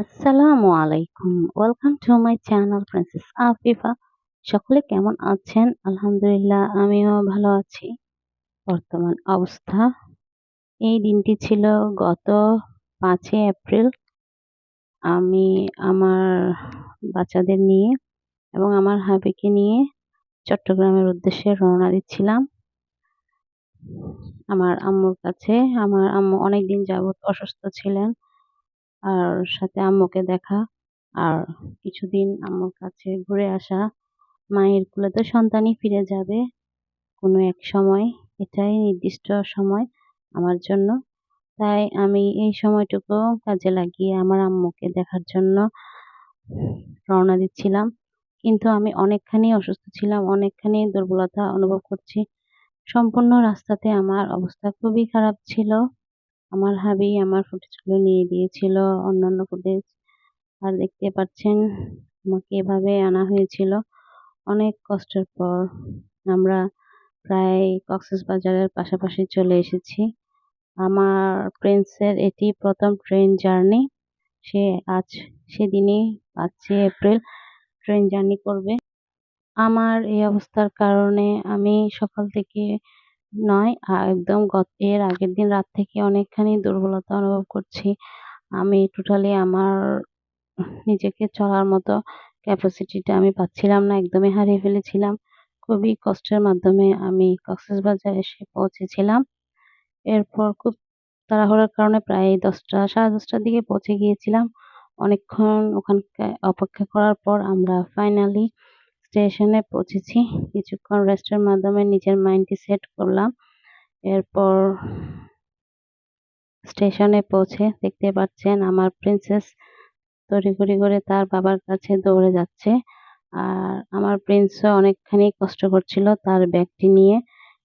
আসসালামু আলাইকুম। Welcome to my channel princess Afifa সকলে কেমন আছেন? আলহামদুলিল্লাহ, আমিও ভালো আছি। বর্তমান অবস্থা। এই দিনটি ছিল গত পাঁচই এপ্রিল। আমি আমার বাচ্চাদের নিয়ে এবং আমার হাবিকে নিয়ে চট্টগ্রামের উদ্দেশ্যে রওনা দিচ্ছিলাম। আমার আম্মুর কাছে। আমার আম্মু অনেকদিন যাবৎ অসুস্থ ছিলেন। আর সাথে আম্মুকে দেখা আর কিছুদিন আম্মুর কাছে ঘুরে আসা। মায়ের কোলে তো সন্তানই ফিরে যাবে কোনো এক সময়। এটাই নির্দিষ্ট সময় আমার জন্য। তাই আমি এই সময়টুকু কাজে লাগিয়ে আমার আম্মুকে দেখার জন্য রওনা দিচ্ছিলাম। কিন্তু আমি অনেকখানি অসুস্থ ছিলাম, অনেকখানি দুর্বলতা অনুভব করছি। সম্পূর্ণ রাস্তাতে আমার অবস্থা খুবই খারাপ ছিল। আমার হাবি আমার ফুটেজগুলো নিয়ে দিয়েছিল, অন্যান্য ফুটেজ আর দেখতে পাচ্ছেন, আমাকে এভাবে আনা হয়েছিল অনেক কষ্টের পর। আমরা প্রায় কক্সবাজারের পাশাপাশি চলে এসেছি। আমার প্রিন্সের এটি প্রথম ট্রেন জার্নি সে আজ সেদিনই পাঁচই এপ্রিল ট্রেন জার্নি করবে। আমার এই অবস্থার কারণে আমি সকাল থেকে নয় একদম গত, এর আগের দিন রাত থেকে অনেকখানি দুর্বলতা অনুভব করছি। আমি টোটালি আমার নিজেকে চলার মতো ক্যাপাসিটিটা আমি পাচ্ছিলাম না, একদমই হারিয়ে ফেলেছিলাম। খুবই কষ্টের মাধ্যমে আমি কক্সবাজার এসে পৌঁছেছিলাম। এরপর খুব তাড়াহুড়ার কারণে প্রায় দশটা, সাড়ে দশটার দিকে পৌঁছে গিয়েছিলাম। অনেকক্ষণ ওখানকে অপেক্ষা করার পর আমরা ফাইনালি স্টেশনে পৌঁছেছি। কিছুক্ষণ রেস্টের মাধ্যমে নিজের মাইন্ডটি সেট করলাম। এরপর স্টেশনে পৌঁছে দেখতে পাচ্ছেন আমার প্রিন্সেস তড়িঘড়ি করে তার বাবার কাছে দৌড়ে যাচ্ছে। আর আমার প্রিন্সও অনেকখানি কষ্ট করছিল তার ব্যাগটি নিয়ে।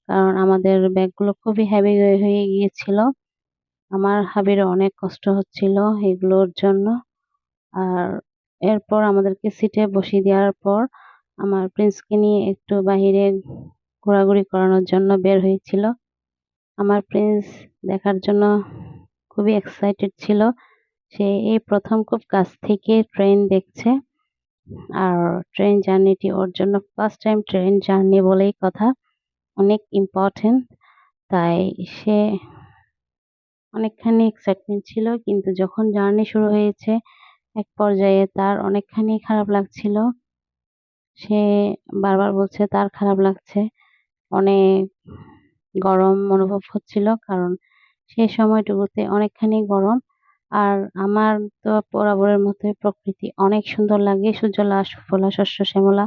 কারণ আমাদের ব্যাগগুলো খুবই হেভি হয়ে গিয়েছিল। আমার হাবির অনেক কষ্ট হচ্ছিল এগুলোর জন্য। আর এরপর আমাদেরকে সিটে বসিয়ে দেওয়ার পর আমার প্রিন্সকে নিয়ে একটু বাহিরে ঘোরাঘুরি করানোর জন্য বের হয়েছিল। আমার প্রিন্স দেখার জন্য খুবই এক্সাইটেড ছিল। সে এই প্রথম খুব কাছ থেকে ট্রেন দেখছে। আর ট্রেন জার্নিটি ওর জন্য ফার্স্ট টাইম ট্রেন জার্নি বলেই কথা। অনেক ইম্পর্টেন্ট তাই সে অনেকখানি এক্সাইটমেন্ট ছিল। কিন্তু যখন জার্নি শুরু হয়েছে, এক পর্যায়ে তার অনেকখানি খারাপ লাগছিল। সে বারবার বলছে, তার খারাপ লাগছে। অনেক গরম অনুভব হচ্ছিল, কারণ সেই সময়টুকুতে অনেকখানি গরম। আর আমার তো বরাবরের মতোই প্রকৃতি। অনেক সুন্দর লাগে, সুজলা, সুফলা, শস্য, শ্যামলা।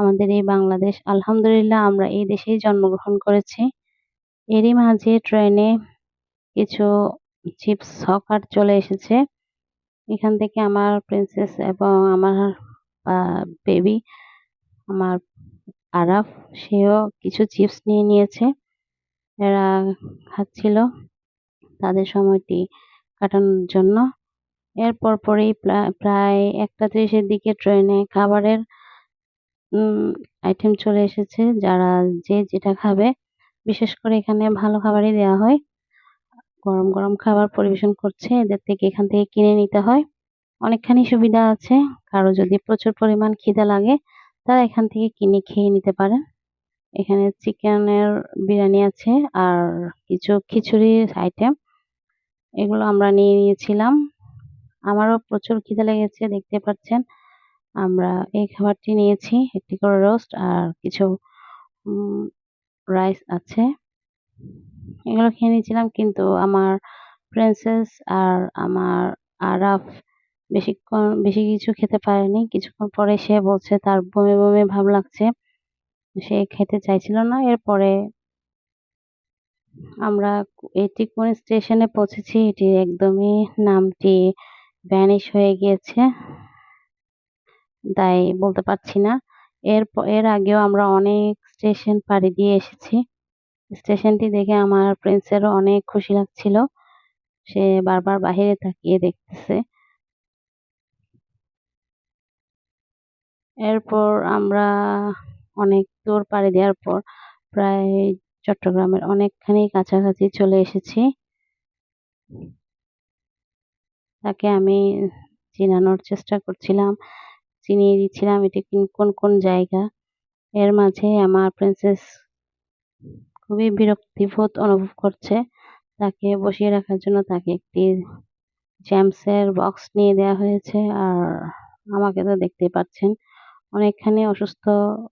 আমাদের এই বাংলাদেশ, আলহামদুলিল্লাহ, আমরা এই দেশেই জন্মগ্রহণ করেছি। এরই মাঝে ট্রেনে কিছু চিপস, হকার চলে এসেছে। এখান থেকে আমার প্রিন্সেস এবং আমার বেবি আমার আরাফ, সেও কিছু চিপস নিয়ে নিয়েছে। এরা খাচ্ছিল তাদের সময়টি কাটানোর জন্য। এর পরপরই প্রায় একটা ত্রিশের দিকে ট্রেনে খাবারের আইটেম চলে এসেছে যারা যে যেটা খাবে। বিশেষ করে এখানে ভালো খাবারই দেওয়া হয়। গরম গরম খাবার পরিবেশন করছে, এদের থেকে এখান থেকে কিনে নিতে হয়। অনেকখানি সুবিধা আছে, কারও যদি প্রচুর পরিমাণ খিদে লাগে তারা এখান থেকে কিনে খেয়ে নিতে পারেন। এখানে চিকেনের বিরিয়ানি আছে আর কিছু খিচুড়ির আইটেম এগুলো আমরা নিয়ে নিয়েছিলাম। আমারও প্রচুর খিদে লেগেছে, দেখতে পাচ্ছেন। আমরা এই খাবারটি নিয়েছি, একটি করে রোস্ট আর কিছু রাইস আছে। এগুলো খেয়ে নিয়েছিলাম, কিন্তু আমার প্রিন্সেস আর আমার আরাফ বেশিক্ষণ বেশি কিছু খেতে পারেনি। কিছুক্ষণ পরে সে বলছে, তার বমি বমি ভাব লাগছে। সে খেতে চাইছিল না। এরপরে আমরা এটি কোন স্টেশনে পৌঁছেছি। এটি একদমই নামটি ভ্যানিশ হয়ে গিয়েছে। তাই বলতে পারছি না। এর এর আগেও আমরা অনেক স্টেশন পাড়ি দিয়ে এসেছি। স্টেশনটি দেখে আমার প্রিন্সেরও অনেক খুশি লাগছিল। সে বারবার বাহিরে তাকিয়ে দেখতেছে। এরপর আমরা অনেক দূর পাড়ি দেওয়ার পর প্রায় চট্টগ্রামের অনেকখানি কাছাকাছি চলে এসেছি তাকে আমি চিনানোর চেষ্টা করছিলাম। চিনিয়ে দিচ্ছিলাম এটি কিন কোন, জায়গা। এর মাঝে আমার প্রিন্সেস খুবই বিরক্তিবোধ অনুভব করছে। তাকে বসিয়ে রাখার জন্য তাকে একটি জ্যামসের বক্স নিয়ে দেওয়া হয়েছে। আর আমাকে তো দেখতেই পাচ্ছেন অনেকখানি অসুস্থ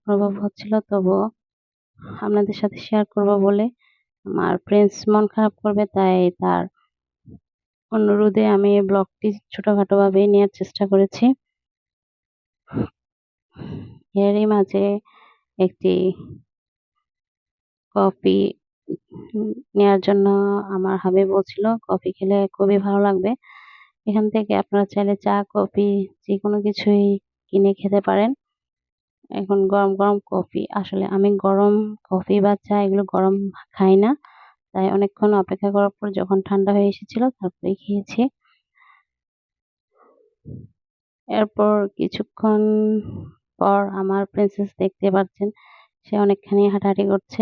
অনুভব হচ্ছিল তবুও আপনাদের সাথে শেয়ার করব বলে আমার প্রিন্স মন খারাপ করবে তাই তার অনুরোধে আমি ব্লগটি ছোটখাটোভাবে নেওয়ার চেষ্টা করেছি। এরই মাঝে একটি কফি নেয়ার জন্য আমার হাবি বলছিল কফি খেলে খুবই ভালো লাগবে। এখান থেকে আপনারা চাইলে চা, কফি যেকোনো কিছুই কিনে খেতে পারেন। এখন গরম, গরম কফি আসলে আমি গরম কফি বা চা এগুলো গরম খাই না। তাই অনেকক্ষণ অপেক্ষা করার পর যখন ঠান্ডা হয়ে এসেছিল তারপরেই খেয়েছি। এরপর কিছুক্ষণ পর আমার প্রিন্সেস দেখতে পাচ্ছেন সে অনেকখানি হাঁটাহাঁটি করছে।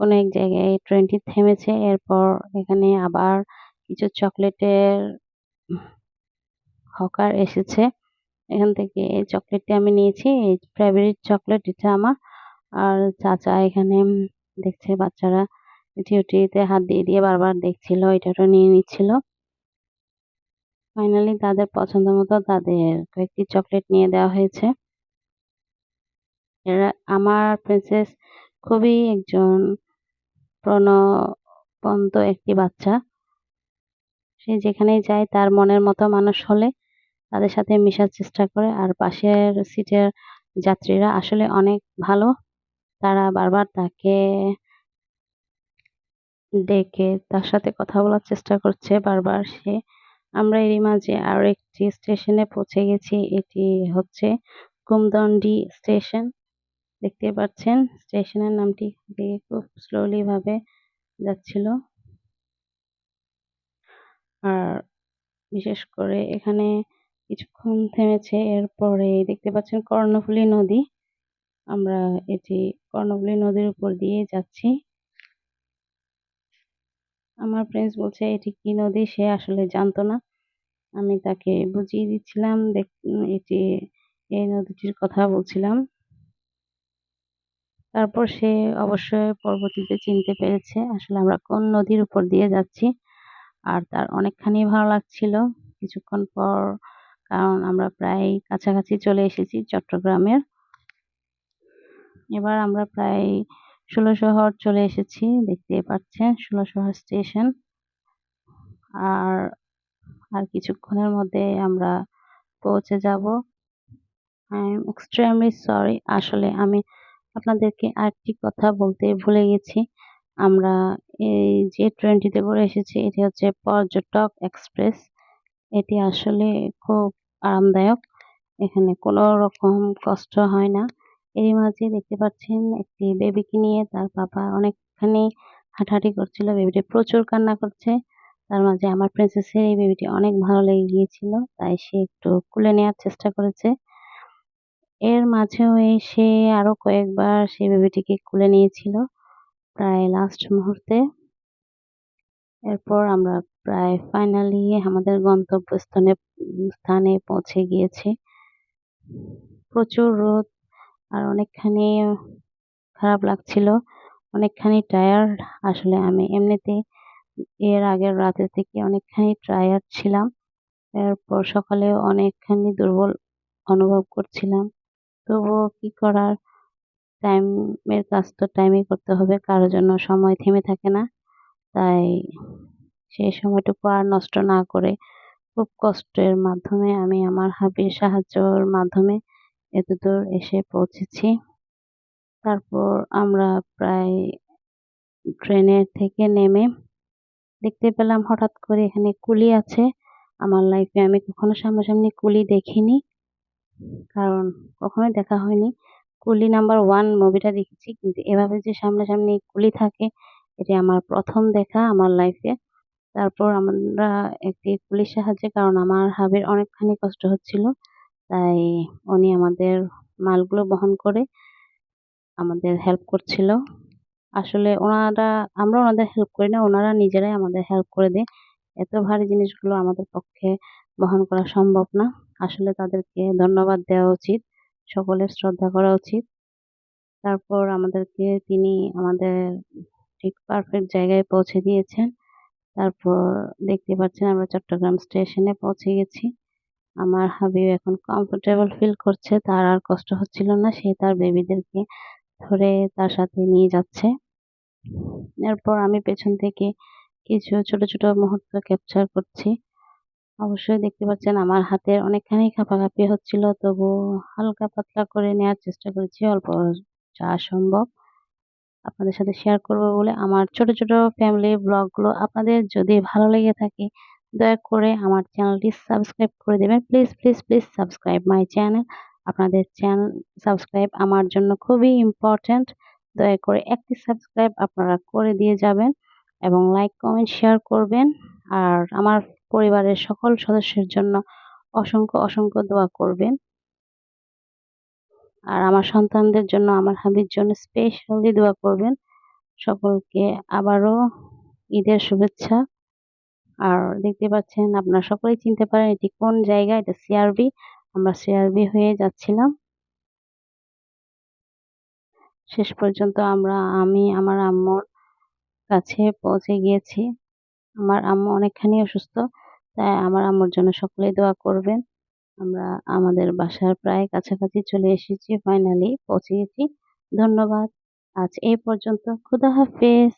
কোনো এক জায়গায় ট্রেনটি থেমেছে। এরপর এখানে আবার কিছু চকলেটের হকার এসেছে। এখান থেকে এই চকলেটটি আমি নিয়েছি। এই ফেভারিট চকলেট এটা আমার। আর চাচা এখানে দেখছে বাচ্চারা এটি ওটিতে হাত দিয়ে, দিয়ে বারবার দেখছিল এটা ওটা নিয়ে নিচ্ছিল। ফাইনালি তাদের পছন্দ মতো তাদের কয়েকটি চকলেট নিয়ে দেওয়া হয়েছে। এরা আমার প্রিন্সেস খুবই একজন প্রণবন্ত একটি বাচ্চা। সে যেখানেই যায় তার মনের মতো মানুষ হলে তাদের সাথে মেশার চেষ্টা করে। আর পাশের সিটের যাত্রীরা আসলে অনেক ভালো। তারা বারবার তাকে ডেকে তার সাথে কথা বলার চেষ্টা করছে বারবার সে। আমরা এরই মাঝে আরও একটি স্টেশনে পৌঁছে গেছি। এটি হচ্ছে কুমদন্ডি স্টেশন। দেখতে পাচ্ছেন, স্টেশনের নামটি দিয়ে খুব স্লোলি ভাবে যাচ্ছিল। আর বিশেষ করে এখানে কিছুক্ষণ থেমেছে। এরপরে দেখতে পাচ্ছেন কর্ণফুলী নদী। আমরা এটি কর্ণফুলী নদীর উপর দিয়ে যাচ্ছি। আমার প্রিন্স বলছে, এটি কি নদী সে আসলে জানতো না। আমি তাকে বুঝিয়ে দিচ্ছিলাম এটি, এই নদীটির কথা বলছিলাম। তারপর সে অবশ্যই পরবর্তীতে চিনতে পেরেছে আসলে আমরা কোন নদীর উপর দিয়ে যাচ্ছি। আর তার অনেকখানি ভালো লাগছিল। কিছুক্ষণ পর কারণ আমরা প্রায় কাছাকাছি চলে এসেছি চট্টগ্রামের। এবার আমরা প্রায় ষোলো শহর চলে এসেছি। দেখতে পাচ্ছেন ষোলো শহর স্টেশন। আর আর কিছুক্ষণের মধ্যে আমরা পৌঁছে যাব। আই এম এক্সট্রিমলি সরি, আসলে আমি আপনাদেরকে আরেকটি কথা বলতে ভুলে গেছি। আমরা এই যে ট্রেনটিতে করে এসেছি, এটি হচ্ছে পর্যটক এক্সপ্রেস। এটি আসলে খুব আরামদায়ক। এখানে কোনো রকম কষ্ট হয় না। এরই মাঝে দেখতে পাচ্ছেন একটি বেবিকে নিয়ে তার বাবা অনেকখানি হাঁটাহাঁটি করছিল। বেবিটি প্রচুর কান্না করছে। তার মাঝে আমার প্রিন্সেসের এই বেবিটি অনেক ভালো লেগে গিয়েছিল। তাই সে একটু কুলে নেওয়ার চেষ্টা করেছে। এর মাঝেও সে আরও কয়েকবার সে বেবিটিকে কুলে নিয়েছিল। প্রায় লাস্ট মুহূর্তে। এরপর আমরা প্রায় ফাইনালি আমাদের গন্তব্যস্থানে স্থানে পৌঁছে গিয়েছি। প্রচুর রোদ আর অনেকখানি খারাপ লাগছিল। অনেকখানি টায়ার্ড আসলে আমি এমনিতে এর আগের রাতে থেকে অনেকখানি টায়ার্ড ছিলাম। এরপর সকালে অনেকখানি দুর্বল অনুভব করছিলাম। তবুও কি করার টাইমের কাজ তো টাইমেই করতে হবে। কারও জন্য সময় থেমে থাকে না। তাই সেই সময়টুকু আর নষ্ট না করে খুব কষ্টের মাধ্যমে আমি আমার হাবির সাহায্যর মাধ্যমে এতদূর এসে পৌঁছেছি। তারপর আমরা প্রায় ট্রেনের থেকে নেমে দেখতে পেলাম হঠাৎ করে এখানে কুলি আছে। আমার লাইফে আমি কখনো সামনাসামনি কুলি দেখিনি। কারণ কখনোই দেখা হয়নি। কুলি নাম্বার ওয়ান মুভিটা দেখেছি, কিন্তু এভাবে যে সামনাসামনি কুলি থাকে এটি আমার প্রথম দেখা আমার লাইফে। তারপর আমরা একটি কুলির সাহায্যে, কারণ আমার হাবির অনেকখানি কষ্ট হচ্ছিল। তাই উনি আমাদের মালগুলো বহন করে আমাদের হেল্প করছিল। আসলে ওনারা, আমরা ওনাদের হেল্প করি না। ওনারা নিজেরাই আমাদের হেল্প করে দেয়। এত ভারী জিনিসগুলো আমাদের পক্ষে বহন করা সম্ভব না। আসলে তাদেরকে ধন্যবাদ দেওয়া উচিত, সকলের শ্রদ্ধা করা উচিত তারপর আমাদেরকে, তিনি আমাদের ঠিক পারফেক্ট জায়গায় পৌঁছে দিয়েছেন। তারপর দেখতে পাচ্ছেন আমরা চট্টগ্রাম স্টেশনে পৌঁছে গেছি। আমার হাবিব এখন কমফোর্টেবল ফিল করছে, তার আর কষ্ট হচ্ছিল না, সে তার বেবিদেরকে ধরে তার সাথে নিয়ে যাচ্ছে। এরপর আমি পেছন থেকে কিছু ছোট ছোট মুহূর্ত ক্যাপচার করছি। অবশ্যই দেখতে পাচ্ছেন আমার হাতের অনেকখানি কাঁপাকাঁপি হচ্ছিল তবু হালকা পাতলা করে নেওয়ার চেষ্টা করেছি, অল্প যা সম্ভব। আপনাদের সাথে শেয়ার করব বলে আমার ছোট ছোট ফ্যামিলি ব্লগগুলো আপনাদের যদি ভালো লেগে থাকে, দয়া করে আমার চ্যানেলটি সাবস্ক্রাইব করে দেবেন। Please please please subscribe my channel আপনাদের চ্যানেল সাবস্ক্রাইব আমার জন্য খুবই ইম্পর্ট্যান্ট দয়া করে একটি সাবস্ক্রাইব আপনারা করে দিয়ে যাবেন এবং লাইক কমেন্ট শেয়ার করবেন। আর আমার পরিবারের সকল সদস্যের জন্য অসংখ্য অসংখ্য দোয়া করবেন। আর আমার সন্তানদের জন্য, আমার হাবির জন্য স্পেশালি দোয়া করবেন। সকলকে আবারও ঈদের শুভেচ্ছা। আর দেখতে পাচ্ছেন, আপনারা সকলেই চিনতে পারেন এটি কোন জায়গা এটা সিআরবি আমরা সিআরবি হয়ে যাচ্ছিলাম। শেষ পর্যন্ত আমরা, আমি, আমার আম্মুর কাছে পৌঁছে গিয়েছি। আমার আম্মু অনেকখানি অসুস্থ, তাই আমার আম্মুর জন্য সকলেই দোয়া করবেন। আমরা আমাদের বাসার প্রায় কাছাকাছি চলে এসেছি ফাইনালি পৌঁছে গেছি। ধন্যবাদ। আজ এই পর্যন্ত। খুদা হাফেজ।